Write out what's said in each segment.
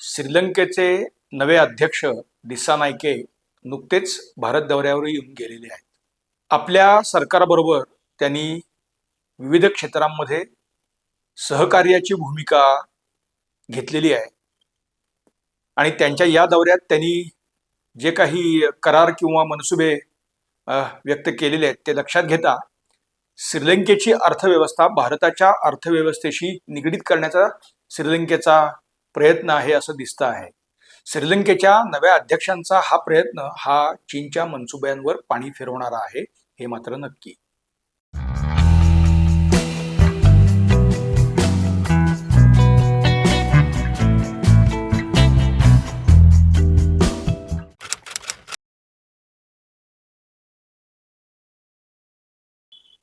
श्रीलंकेचे नवे अध्यक्ष दिसा नायके नुकतेच भारत दौऱ्यावर येऊन गेलेले आहेत. आपल्या सरकारबरोबर त्यांनी विविध क्षेत्रांमध्ये सहकार्याची भूमिका घेतलेली आहे. आणि त्यांच्या या दौऱ्यात त्यांनी जे काही करार किंवा मनसुबे व्यक्त केलेले आहेत ते लक्षात घेता श्रीलंकेची अर्थव्यवस्था भारताच्या अर्थव्यवस्थेशी निगडीत करण्याचा श्रीलंकेचा प्रयत्न आहे असं दिसतं आहे. श्रीलंकेच्या नव्या अध्यक्षांचा हा प्रयत्न हा चीनच्या मनसुब्यांवर पाणी फिरवणारा आहे हे मात्र नक्की.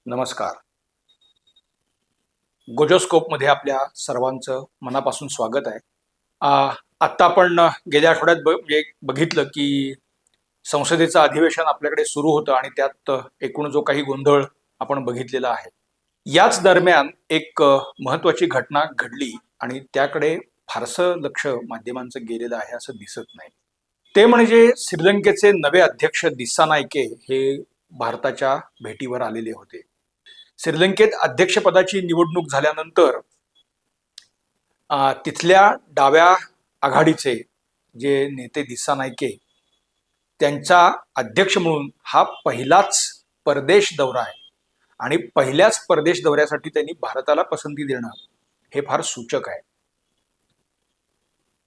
नमस्कार. गोजोस्कोपमध्ये आपल्या सर्वांचं मनापासून स्वागत आहे. आत्ता आपण गेल्या आठवड्यात म्हणजे बघितलं की संसदेचं अधिवेशन आपल्याकडे सुरू होतं आणि त्यात एकूण जो काही गोंधळ आपण बघितलेला आहे. याच दरम्यान एक महत्वाची घटना घडली आणि त्याकडे फारसं लक्ष माध्यमांचं गेलेलं आहे असं दिसत नाही. ते म्हणजे श्रीलंकेचे नवे अध्यक्ष दिसा नायके हे भारताच्या भेटीवर आलेले होते. श्रीलंकेत अध्यक्षपदाची निवडणूक झाल्यानंतर तिथल्या डाव्या आघाडीचे जे नेते दिसा नायके त्यांचा अध्यक्ष म्हणून हा पहिलाच परदेश दौरा आहे. आणि पहिल्याच परदेश दौऱ्यासाठी त्यांनी भारताला पसंती देणं हे फार सूचक आहे.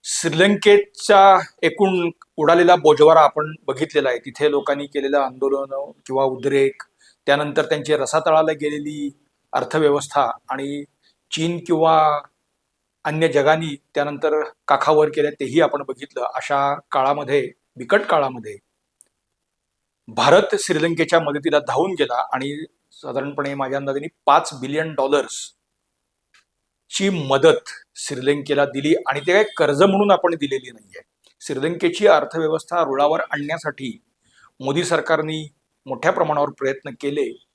श्रीलंकेचा एकूण उडालेला बोजवारा आपण बघितलेला आहे. तिथे लोकांनी केलेलं आंदोलन किंवा उद्रेक त्यानंतर त्यांची रसातळाला गेलेली अर्थव्यवस्था आणि चीन किंवा अन्य जगानी त्यानंतर काखावर केल्या तेही आपण बघितलं. अशा काळामध्ये बिकट काळामध्ये भारत श्रीलंकेच्या मदतीला धावून गेला आणि साधारणपणे माझ्या अंदाजाने पाच बिलियन डॉलर्स ची मदत श्रीलंकेला दिली आणि ते काय कर्ज म्हणून आपण दिलेली नाहीये. श्रीलंकेची अर्थव्यवस्था रुळावर आणण्यासाठी मोदी सरकारने मोठ्या प्रमाणावर प्रयत्न केले.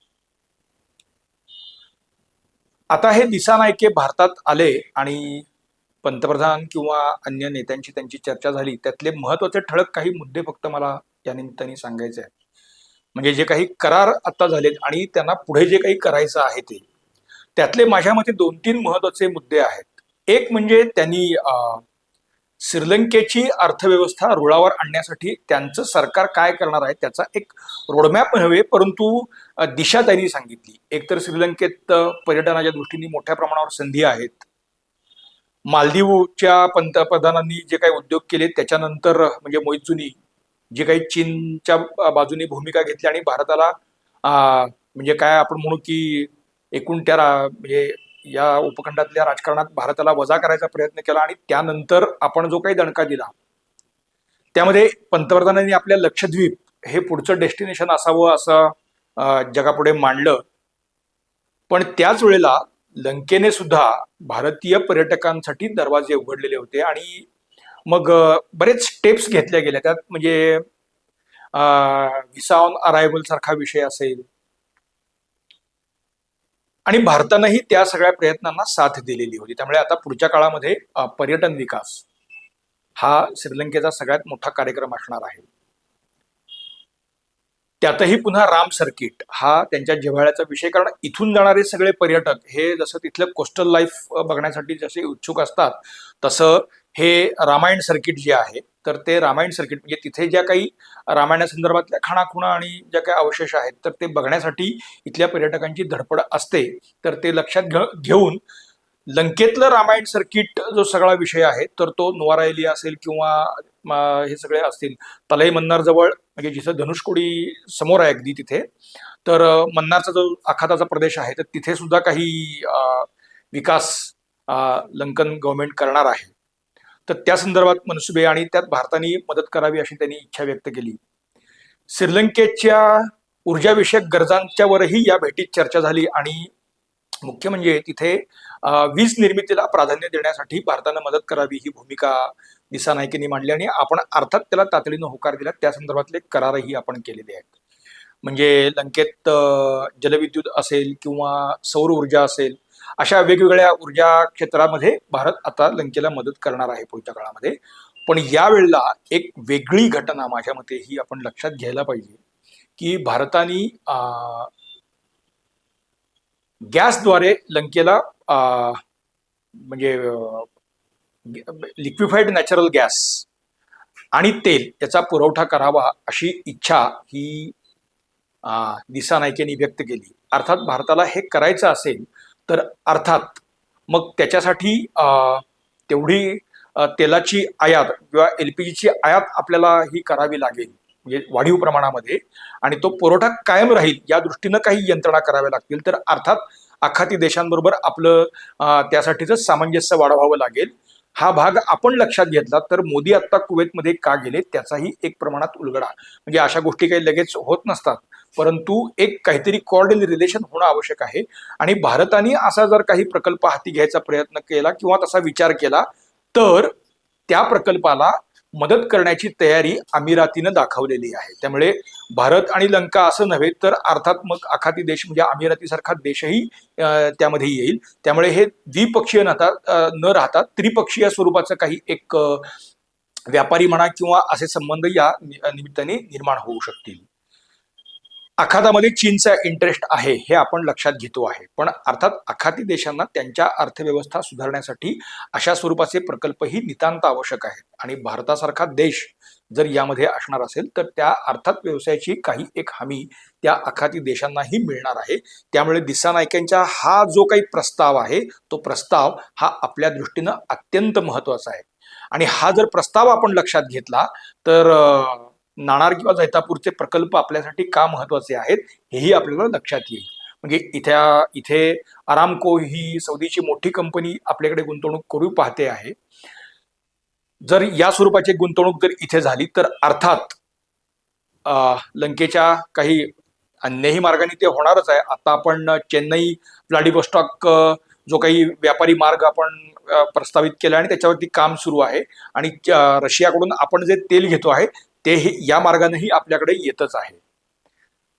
आता हे दिसा नायके भारतात आले आणि पंतप्रधान किंवा अन्य नेत्यांची त्यांची चर्चा झाली त्यातले महत्त्वाचे ठळक काही मुद्दे फक्त मला या निमित्ताने सांगायचे आहेत. म्हणजे जे काही करार आता झालेत आणि त्यांना पुढे जे काही करायचं आहे ते त्यातले माझ्या मते दोन तीन महत्त्वाचे मुद्दे आहेत. एक म्हणजे त्यांनी श्रीलंकेची अर्थव्यवस्था रुळावर आणण्यासाठी त्यांचं सरकार काय करणार आहे त्याचा एक रोडमॅप नव्हे परंतु दिशा त्यांनी सांगितली. एकतर श्रीलंकेत पर्यटनाच्या दृष्टीने मोठ्या प्रमाणावर संधी आहेत. मालदीवच्या पंतप्रधानांनी जे काही उद्योग केले त्याच्यानंतर म्हणजे मोहितजुनी जे काही चीनच्या बाजूने भूमिका घेतली आणि भारताला म्हणजे काय आपण म्हणू की एकूण त्या रा- म्हणजे या उपखंडातल्या राजकारणात भारताला वजा करायचा प्रयत्न केला आणि त्यानंतर आपण जो काही दणका दिला त्यामध्ये पंतप्रधानांनी आपल्या लक्षद्वीप हे पुढचं डेस्टिनेशन असावं असं जगापुढे मांडलं. पण त्याच वेळेला लंकेने सुद्धा भारतीय पर्यटकांसाठी दरवाजे उघडलेले होते आणि मग बरेच स्टेप्स घेतल्या गेल्या. त्यात म्हणजे व्हिसा ऑन अरायव्हल सारखा विषय असेल आणि भारतानंही त्या सगळ्या प्रयत्नांना साथ दिलेली होती. त्यामुळे आता पुढच्या काळामध्ये पर्यटन विकास हा श्रीलंकेचा सगळ्यात मोठा कार्यक्रम असणार आहे. त्यातही पुन्हा राम सर्किट हा त्यांच्या जिव्हाळ्याचा विषय कारण इथून जाणारे सगळे पर्यटक हे जसं तिथलं कोस्टल लाईफ बघण्यासाठी जसे उत्सुक असतात तसं हे रामायण सर्किट जे आहे तर ते रामायण सर्किट म्हणजे तिथे ज्या काही रामायणासंदर्भातल्या खाणाखुणा आणि ज्या काही अवशेष आहेत तर ते बघण्यासाठी इथल्या पर्यटकांची धडपड असते. तर ते लक्षात घे- घेऊन लंकेतलं रामायण सर्किट जो सगळा विषय आहे तर तो नुवारायली असेल किंवा हे सगळे असतील तलाई मन्नार जवळ म्हणजे जिथं धनुषकोडी समोर आहे अगदी तिथे तर मन्नारचा जो आखाताचा प्रदेश आहे तर तिथे सुद्धा काही विकास लंकन गव्हर्नमेंट करणार आहे. तर त्या संदर्भात मनसुबे आणि त्यात भारताने मदत करावी अशी त्यांनी इच्छा व्यक्त केली. श्रीलंकेच्या ऊर्जाविषयक गरजांच्यावरही या भेटीत चर्चा झाली आणि मुख्य म्हणजे तिथे वीज निर्मितीला प्राधान्य देण्यासाठी भारतानं मदत करावी ही भूमिका दिसा नायकेंनी मांडली आणि आपण अर्थात त्याला तातडीनं होकार दिला त्या संदर्भातले करारही आपण केलेले आहेत. म्हणजे लंकेत जलविद्युत असेल किंवा सौर ऊर्जा असेल अशा वेगवेगळ्या ऊर्जा क्षेत्रामध्ये भारत आता लंकेला मदत करणार आहे पुढच्या काळामध्ये. पण यावेळेला एक वेगळी घटना माझ्या मते ही आपण लक्षात घ्यायला पाहिजे की भारताने गॅसद्वारे लंकेला म्हणजे लिक्विफाईड नॅचरल गॅस आणि तेल याचा पुरवठा करावा अशी इच्छा ही दिसा नाईकेंनी व्यक्त केली. अर्थात भारताला हे करायचं असेल तर अर्थात मग त्याच्यासाठी तेवढी तेलाची आयात किंवा एल पी जीची आयात आपल्याला ही करावी लागेल म्हणजे वाढीव प्रमाणामध्ये. आणि तो पुरवठा कायम राहील या दृष्टीनं काही यंत्रणा कराव्या लागतील. तर अर्थात आखाती देशांबरोबर आपलं त्यासाठीचं सामंजस्य वाढवावं लागेल. हा भाग आपण लक्षात घेतला तर मोदी आत्ता कुवेतमध्ये का गेले त्याचाही एक प्रमाणात उलगडा. म्हणजे अशा गोष्टी काही लगेच होत नसतात. परंतु एक काहीतरी कॉर्डिन रिलेशन होणं आवश्यक आहे. आणि भारताने असा जर काही प्रकल्प हाती घ्यायचा प्रयत्न केला किंवा तसा विचार केला तर त्या प्रकल्पाला मदत करण्याची तयारी अमिरातीनं दाखवलेली आहे. त्यामुळे भारत आणि लंका असं नव्हे तर अर्थात मग आखाती देश म्हणजे अमिरातीसारखा देशही त्यामध्ये येईल. त्यामुळे हे द्विपक्षीय नता न राहता त्रिपक्षीय स्वरूपाचं काही एक व्यापारी म्हणा किंवा असे संबंध या नि- निमित्ताने निर्माण होऊ शकतील. आखातामध्ये चीनचा इंटरेस्ट आहे हे आपण लक्षात घेतो आहे. पण अर्थात आखाती देशांना त्यांच्या अर्थव्यवस्था सुधारण्यासाठी अशा स्वरूपाचे प्रकल्पही नितांत आवश्यक आहेत. आणि भारतासारखा देश जर यामध्ये असणार असेल तर त्या अर्थात व्यवसायाची काही एक हमी त्या आखाती देशांनाही मिळणार आहे. त्यामुळे दिसा नायकांचा हा जो काही प्रस्ताव आहे तो प्रस्ताव हा आपल्या दृष्टीनं अत्यंत महत्त्वाचा आहे. आणि हा जर प्रस्ताव आपण लक्षात घेतला तर नाणार किंवा जैतापूरचे प्रकल्प आपल्यासाठी का महत्त्वाचे आहेत हेही आपल्याला लक्षात येईल. म्हणजे इथ्या इथे आरामको ही सौदीची मोठी कंपनी आपल्याकडे गुंतवणूक करू पाहते आहे. जर या स्वरूपाची गुंतवणूक जर इथे झाली तर अर्थात लंकेच्या काही अन्यही मार्गाने ते होणारच आहे. आता आपण चेन्नई व्लाडिवॉस्टॉक जो काही व्यापारी मार्ग आपण प्रस्तावित केला आणि त्याच्यावरती काम सुरू आहे. आणि रशियाकडून आपण जे तेल घेतो आहे ते या मार्गानेही आपल्याकडे येतच आहे.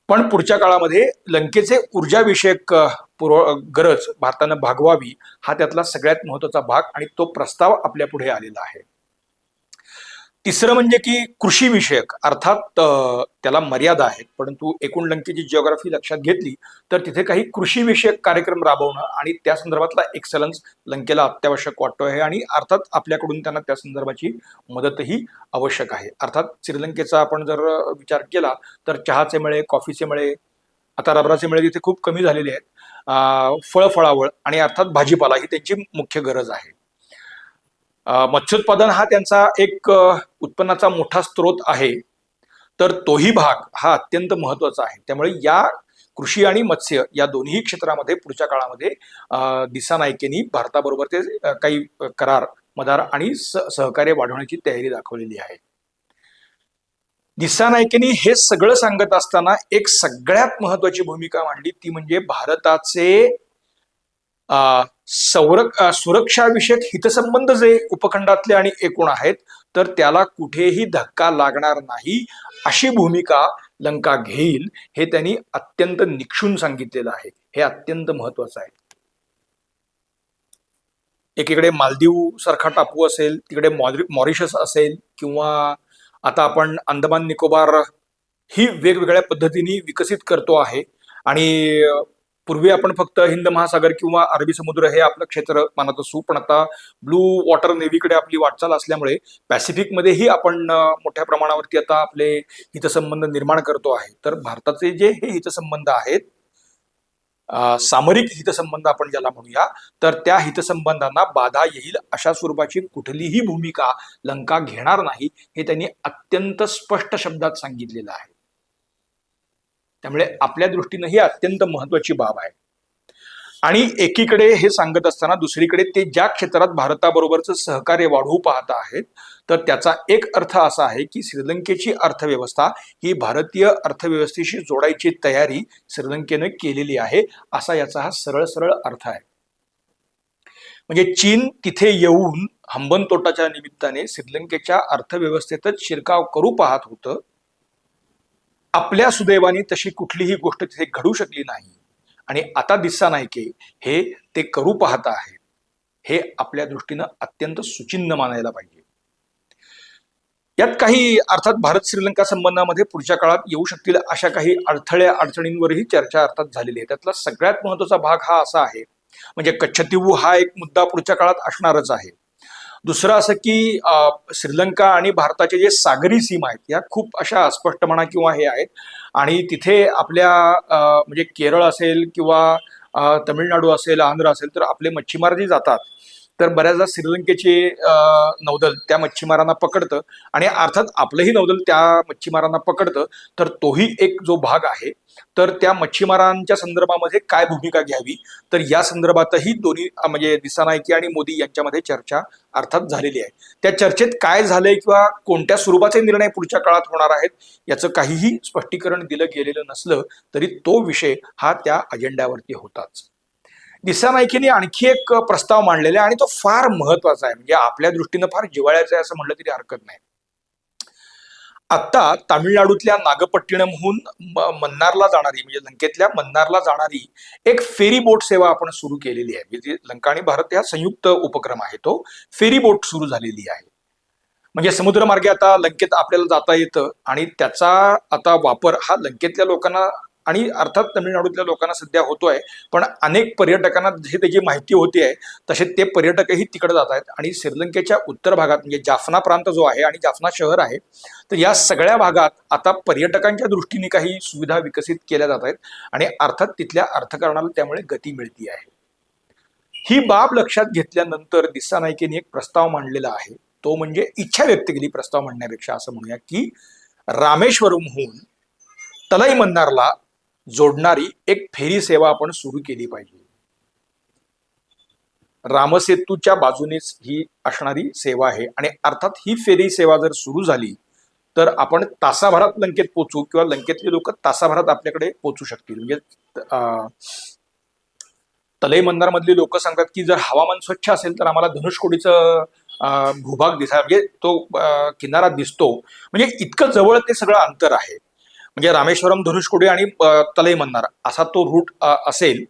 पण पुढच्या काळामध्ये लंकेचे ऊर्जाविषयक पुरव गरज भारतानं भागवावी हा त्यातला सगळ्यात महत्त्वाचा भाग आणि तो प्रस्ताव आपल्या पुढे आलेला आहे. तिसरं म्हणजे की कृषी विषयक अर्थात त्याला मर्यादा आहेत. परंतु एकूण लंकेची जिओग्राफी लक्षात घेतली तर तिथे काही कृषी विषयक कार्यक्रम राबवणं आणि त्या संदर्भातला एक्सलन्स लंकेला अत्यावश्यक वाटतो आहे आणि अर्थात आपल्याकडून त्यांना त्या संदर्भाची मदतही आवश्यक आहे. अर्थात श्रीलंकेचा आपण जर विचार केला तर चहाचे मळे कॉफीचे मळे आता रबराचे मळे तिथे खूप कमी झालेले आहेत. फळफळावळ आणि अर्थात भाजीपाला ही त्यांची मुख्य गरज आहे. मत्स्योत्पादन हा त्यांचा एक उत्पन्नाचा मोठा स्रोत आहे. तर तोही भाग हा अत्यंत महत्त्वाचा आहे. त्यामुळे या कृषी आणि मत्स्य या दोन्ही क्षेत्रामध्ये पुढच्या काळामध्ये दिसा नायकेनी भारताबरोबर ते काही करार मदार आणि सहकार्य वाढवण्याची तयारी दाखवलेली आहे. दिसा नायकेनी हे सगळं सांगत असताना एक सगळ्यात महत्वाची भूमिका मांडली ती म्हणजे भारताचे संरक सुरक्षाविषयक हितसंबंध जे उपखंडातले आणि एकूण आहेत तर त्याला कुठेही धक्का लागणार नाही अशी भूमिका लंका घेईल हे त्यांनी अत्यंत निक्षून सांगितलेलं आहे. हे अत्यंत महत्वाचं आहे. एकीकडे मालदीव सारखा टापू असेल तिकडे मॉरिशस असेल किंवा आता आपण अंदमान निकोबार ही वेगवेगळ्या पद्धतीने विकसित करतो आहे. आणि पूर्वी आपण फक्त हिंद महासागर किंवा अरबी समुद्र हे आपलं क्षेत्र मानत असू पण आता ब्लू वॉटर नेव्हीकडे आपली वाटचाल असल्यामुळे पॅसिफिकमध्येही आपण मोठ्या प्रमाणावरती आता आपले हितसंबंध निर्माण करतो आहे. तर भारताचे जे हे हितसंबंध आहेत सामरिक हितसंबंध आपण ज्याला म्हणूया तर त्या हितसंबंधांना बाधा येईल अशा स्वरूपाची कुठलीही भूमिका लंका घेणार नाही हे त्यांनी अत्यंत स्पष्ट शब्दात सांगितलेलं आहे. त्यामुळे आपल्या दृष्टीनं ही अत्यंत महत्वाची बाब आहे. आणि एकीकडे हे सांगत असताना दुसरीकडे ते ज्या क्षेत्रात भारताबरोबरचं सहकार्य वाढवू पाहत आहेत तर त्याचा एक अर्थ असा आहे की श्रीलंकेची अर्थव्यवस्था ही भारतीय अर्थव्यवस्थेशी जोडायची तयारी श्रीलंकेनं केलेली आहे असा याचा हा सरळ सरळ अर्थ आहे. म्हणजे चीन तिथे येऊन हंबनतोटाच्या निमित्ताने श्रीलंकेच्या अर्थव्यवस्थेतच शिरकाव करू पाहत होतं आपल्या सुदैवाने तशी कुठलीही गोष्ट तिथे घडू शकली नाही. आणि आता दिससा नाही की हे ते करू पाहत आहेत. हे आपल्या दृष्टीनं अत्यंत सुचिन्ह मानायला पाहिजे. यात काही अर्थात भारत श्रीलंका संबंधामध्ये पुढच्या काळात येऊ शकतील अशा काही अडथळ्या अडचणींवरही चर्चा अर्थात झालेली आहे. त्यातला सगळ्यात महत्त्वाचा भाग हा असा आहे. म्हणजे कच्छतीवू हा एक मुद्दा पुढच्या काळात असणारच आहे. दुसरं असं की श्रीलंका आणि भारताचे जे सागरी सीमा आहेत या खूप अशा अस्पष्ट म्हणा किंवा हे आहेत. आणि तिथे आपल्या म्हणजे केरळ असेल किंवा तमिळनाडू असेल आंध्र असेल तर आपले मच्छीमार जे जातात तर बऱ्याचदा श्रीलंकेचे नौदल त्या मच्छीमारांना पकडतं आणि अर्थात आपलंही नौदल त्या मच्छीमारांना पकडतं तर तोही एक जो भाग आहे तर त्या मच्छीमारांच्या संदर्भामध्ये काय भूमिका घ्यावी? तर या संदर्भातही दोन्ही म्हणजे दिसा नायकी आणि मोदी यांच्यामध्ये चर्चा अर्थात झालेली आहे. त्या चर्चेत काय झालंय किंवा कोणत्या स्वरूपाचे निर्णय पुढच्या काळात होणार आहेत याचं काहीही स्पष्टीकरण दिलं गेलेलं नसलं तरी तो विषय हा त्या अजेंड्यावरती होताच. दिसा नायकेने आणखी एक प्रस्ताव मांडलेला आहे आणि तो फार महत्त्वाचा आहे. म्हणजे आपल्या दृष्टीनं फार जिवाळ्याचा आहे असं म्हणलं तरी हरकत नाही. आता तामिळनाडूतल्या नागपट्टिणमहून मन्नारला जाणारी म्हणजे लंकेतल्या मन्नारला जाणारी एक फेरी बोट सेवा आपण सुरू केलेली आहे. म्हणजे लंका आणि भारत हा संयुक्त उपक्रम आहे तो. फेरी बोट सुरू झालेली आहे. म्हणजे समुद्रमार्गे आता लंकेत आपल्याला जाता येतं आणि त्याचा आता वापर हा लंकेतल्या लोकांना आणि अर्थात तमिळनाडूतल्या लोकांना सध्या होतोय पण अनेक पर्यटकांना जशी त्याची माहिती होती आहे तसे ते पर्यटकही तिकडे जात आहेत. आणि श्रीलंकेच्या उत्तर भागात म्हणजे जाफना प्रांत जो आहे आणि जाफना शहर आहे तर या सगळ्या भागात आता पर्यटकांच्या दृष्टीने काही सुविधा विकसित केल्या जात आहेत. आणि अर्थात तिथल्या अर्थकारणाला त्यामुळे गती मिळती आहे. ही बाब लक्षात घेतल्यानंतर दिसा नाईकेने एक प्रस्ताव मांडलेला आहे. तो म्हणजे इच्छा व्यक्त केली प्रस्ताव म्हणण्यापेक्षा असं म्हणूया की रामेश्वरमहून तलाई मन्नारला जोडणारी एक फेरी सेवा आपण सुरू केली पाहिजे. रामसेतूच्या बाजूनेच ही असणारी सेवा आहे आणि अर्थात ही फेरी सेवा जर सुरू झाली तर आपण तासाभरात लंकेत पोचू किंवा लंकेतले लोक तासाभरात आपल्याकडे पोचू शकतील. म्हणजे तलय मंदारमधली लोक सांगतात की जर हवामान स्वच्छ असेल तर आम्हाला धनुषकोडीचं भूभाग दिसा म्हणजे तो किनारा दिसतो. म्हणजे इतकं जवळ ते सगळं अंतर आहे. म्हणजे रामेश्वरम धनुष्कोडी आणि तलई मन्नार असा तो रूट असेल.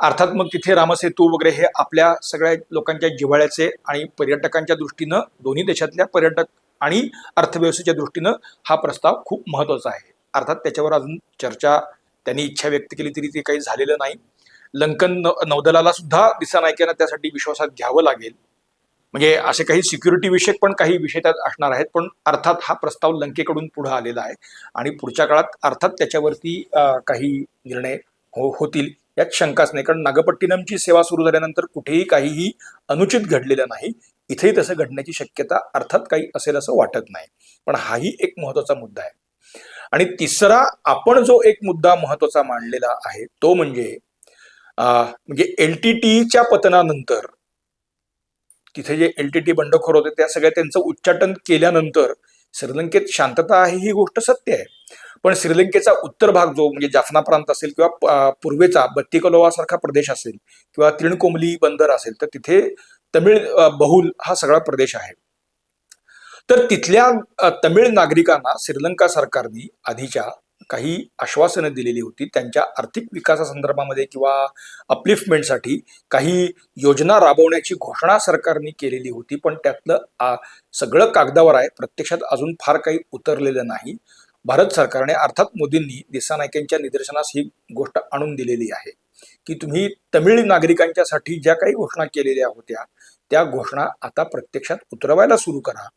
अर्थात मग तिथे रामसेतू वगैरे हे आपल्या सगळ्या लोकांच्या जिव्हाळ्याचे आणि पर्यटकांच्या दृष्टीनं दोन्ही देशातल्या पर्यटक आणि अर्थव्यवस्थेच्या दृष्टीनं हा प्रस्ताव खूप महत्त्वाचा आहे. अर्थात त्याच्यावर अजून चर्चा त्यांनी इच्छा व्यक्त केली तरी ते काही झालेलं नाही. लंकन नौ- नौदलाला सुद्धा दिसा नायकांना त्यासाठी विश्वासात घ्यावं लागेल. म्हणजे असे काही सिक्युरिटी विषयक पण काही विषय त्यात असणार आहेत पण अर्थात हा प्रस्ताव लंकेकडून पुढे आलेला आहे. आणि पुढच्या काळात अर्थात त्याच्यावरती काही निर्णय हो होतील यात शंकाच नाही. कारण नागपट्टिनमची सेवा सुरू झाल्यानंतर कुठेही काहीही अनुचित घडलेलं नाही. इथेही तसं घडण्याची शक्यता अर्थात काही असेल असं वाटत नाही. पण हाही एक महत्त्वाचा मुद्दा आहे. आणि तिसरा आपण जो एक मुद्दा महत्त्वाचा मांडलेला आहे तो म्हणजे म्हणजे एल टी टीच्या पतनानंतर तिथे जे एल टी टी बंडखोर होते त्या सगळ्या त्यांचं उच्चाटन केल्यानंतर श्रीलंकेत शांतता आहे ही गोष्ट सत्य आहे. पण श्रीलंकेचा उत्तर भाग जो म्हणजे जाफना प्रांत असेल किंवा पूर्वेचा बत्तीकलोवा सारखा प्रदेश असेल किंवा त्रिणकोमली बंदर असेल तर तिथे तमिळ बहुल हा सगळा प्रदेश आहे. तर तिथल्या तमिळ नागरिकांना श्रीलंका सरकारने आधीच्या काही आश्वासनं दिलेली होती. त्यांच्या आर्थिक विकासासंदर्भामध्ये किंवा अपलिफ्टमेंटसाठी काही योजना राबवण्याची घोषणा सरकारने केलेली होती. पण त्यातलं सगळं कागदावर आहे. प्रत्यक्षात अजून फार काही उतरलेलं नाही. भारत सरकारने अर्थात मोदींनी दिसा नायकांच्या निदर्शनास ही गोष्ट आणून दिलेली आहे. की तुम्ही तमिळ नागरिकांच्यासाठी ज्या काही घोषणा केलेल्या होत्या त्या घोषणा आता प्रत्यक्षात उतरवायला सुरू करा.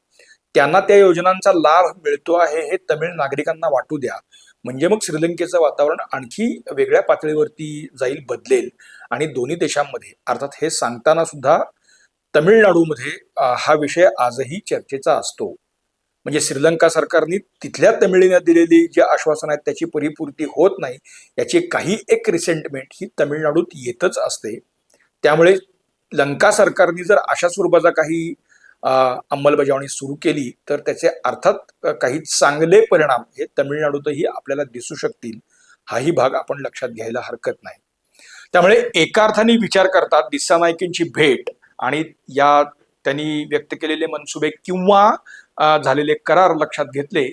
त्यांना त्या योजनांचा लाभ मिळतो आहे हे तमिळ नागरिकांना वाटू द्या. म्हणजे मग श्रीलंकेचं वातावरण आणखी वेगळ्या पातळीवरती जाईल बदलेल. आणि दोन्ही देशांमध्ये अर्थात हे सांगताना सुद्धा तमिळनाडूमध्ये हा विषय आजही चर्चेचा असतो. म्हणजे श्रीलंका सरकारने तिथल्या तमिळीने दिलेली जी आश्वासन आहेत त्याची परिपूर्ती होत नाही याची काही एक रिसेंटमेंट ही तमिळनाडूत येतच असते. त्यामुळे लंका सरकारने जर अशा स्वरूपाचा काही अंमलबजावणी सुरू केली तर त्याचे अर्थात काही चांगले परिणाम हे तमिळनाडूतही आपल्याला दिसू शकतील हाही भाग आपण लक्षात घ्यायला हरकत नाही. त्यामुळे एका अर्थाने विचार करतात दिस्सा नायकेंची भेट आणि या त्यांनी व्यक्त केलेले मनसुबे किंवा झालेले करार लक्षात घेतले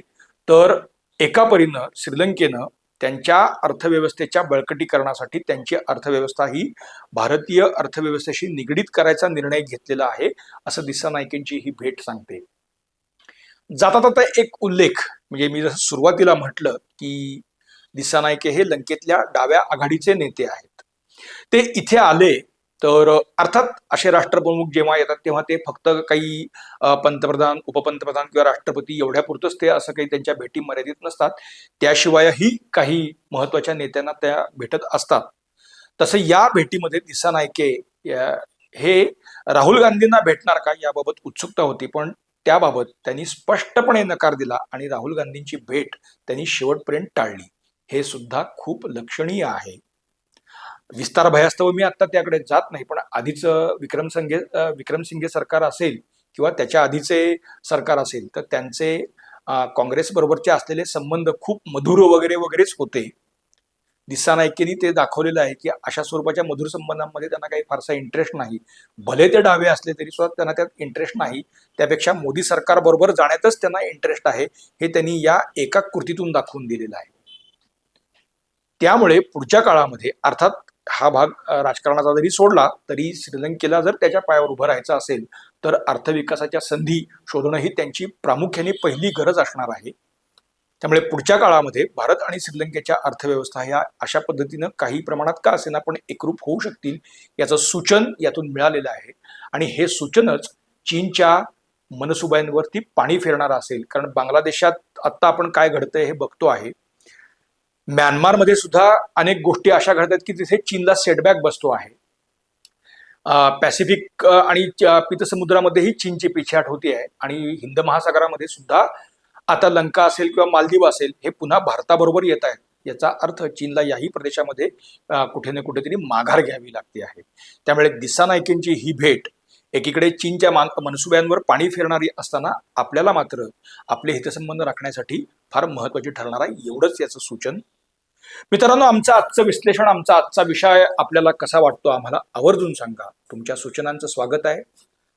तर एका परीनं श्रीलंकेनं त्यांच्या अर्थव्यवस्थेच्या बळकटीकरणासाठी त्यांची अर्थव्यवस्था ही भारतीय अर्थव्यवस्थेशी निगडीत करायचा निर्णय घेतलेला आहे असं दिसा नाईकेंची ही भेट सांगते. जाता जाता एक उल्लेख म्हणजे मी जसं सुरुवातीला म्हटलं की दिसा नायके हे लंकेतल्या डाव्या आघाडीचे नेते आहेत. ते इथे आले तर अर्थात असे राष्ट्रप्रमुख जेव्हा येतात तेव्हा ते फक्त काही पंतप्रधान उपपंतप्रधान किंवा राष्ट्रपती एवढ्यापुरतंच ते असं काही त्यांच्या भेटी मर्यादित नसतात. त्याशिवायही काही महत्त्वाच्या नेत्यांना त्या भेटत असतात. तसं या भेटीमध्ये दिसा नायके या- हे राहुल गांधींना भेटणार का याबाबत उत्सुकता होती पण त्याबाबत त्यांनी स्पष्टपणे नकार दिला आणि राहुल गांधींची भेट त्यांनी शेवटपर्यंत टाळली. हे सुद्धा खूप लक्षणीय आहे. विस्तार भयास्तव मी आता त्याकडे जात नाही पण आधीचं विक्रमसिंगे अं, विक्रमसिंगे सरकार असेल किंवा त्याच्या आधीचे सरकार असेल तर त्यांचे काँग्रेसबरोबरचे असलेले संबंध खूप मधुर वगैरे वगैरेच होते. दिसा नायकेनी ते दाखवलेलं आहे की अशा स्वरूपाच्या मधुर संबंधांमध्ये त्यांना काही फारसा इंटरेस्ट नाही. भले ते डावे असले तरी सुद्धा त्यांना त्यात इंटरेस्ट नाही. त्यापेक्षा मोदी सरकार बरोबर जाण्यातच त्यांना इंटरेस्ट आहे हे त्यांनी या एका कृतीतून दाखवून दिलेलं आहे. त्यामुळे पुढच्या काळामध्ये अर्थात हा भाग राजकारणाचा जरी सोडला तरी श्रीलंकेला जर त्याच्या पायावर उभं राहायचं असेल तर अर्थविकासाच्या संधी शोधणं ही त्यांची प्रामुख्याने पहिली गरज असणार आहे. त्यामुळे पुढच्या काळामध्ये भारत आणि श्रीलंकेच्या अर्थव्यवस्था ह्या अशा पद्धतीनं काही प्रमाणात का असेना पण एकरूप होऊ शकतील याचं सूचन यातून मिळालेलं आहे. आणि हे सूचनच चीनच्या मनसुबांवरती पाणी फिरणार असेल. कारण बांगलादेशात आत्ता आपण काय घडतंय हे बघतो आहे. म्यानमारमध्ये सुद्धा अनेक गोष्टी अशा घडतात की तिथे चीनला सेटबॅक बसतो आहे. पॅसिफिक आणि पितसमुद्रामध्येही चीनची पिछाट होती आहे. आणि हिंद महासागरामध्ये सुद्धा आता लंका असेल किंवा मालदीव असेल हे पुन्हा भारताबरोबर येत आहेत. याचा अर्थ चीनला याही प्रदेशामध्ये कुठे ना कुठेतरी माघार घ्यावी लागते आहे. त्यामुळे दिसा नायकेंची ही भेट एकीकडे चीनच्या मान मनसुब्यांवर पाणी फिरणारी असताना आपल्याला मात्र आपले हितसंबंध राखण्यासाठी फार महत्वाची ठरणार आहे. एवढंच याचं सूचन मित्रांनो आमचं आजचं विश्लेषण आमचा आजचा विषय आपल्याला कसा वाटतो आम्हाला आवर्जून सांगा. तुमच्या सूचनांचं स्वागत आहे.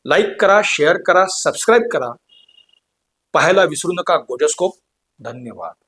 लाईक करा शेअर करा सबस्क्राईब करा. पाहायला विसरू नका गोजस्कोप धन्यवाद.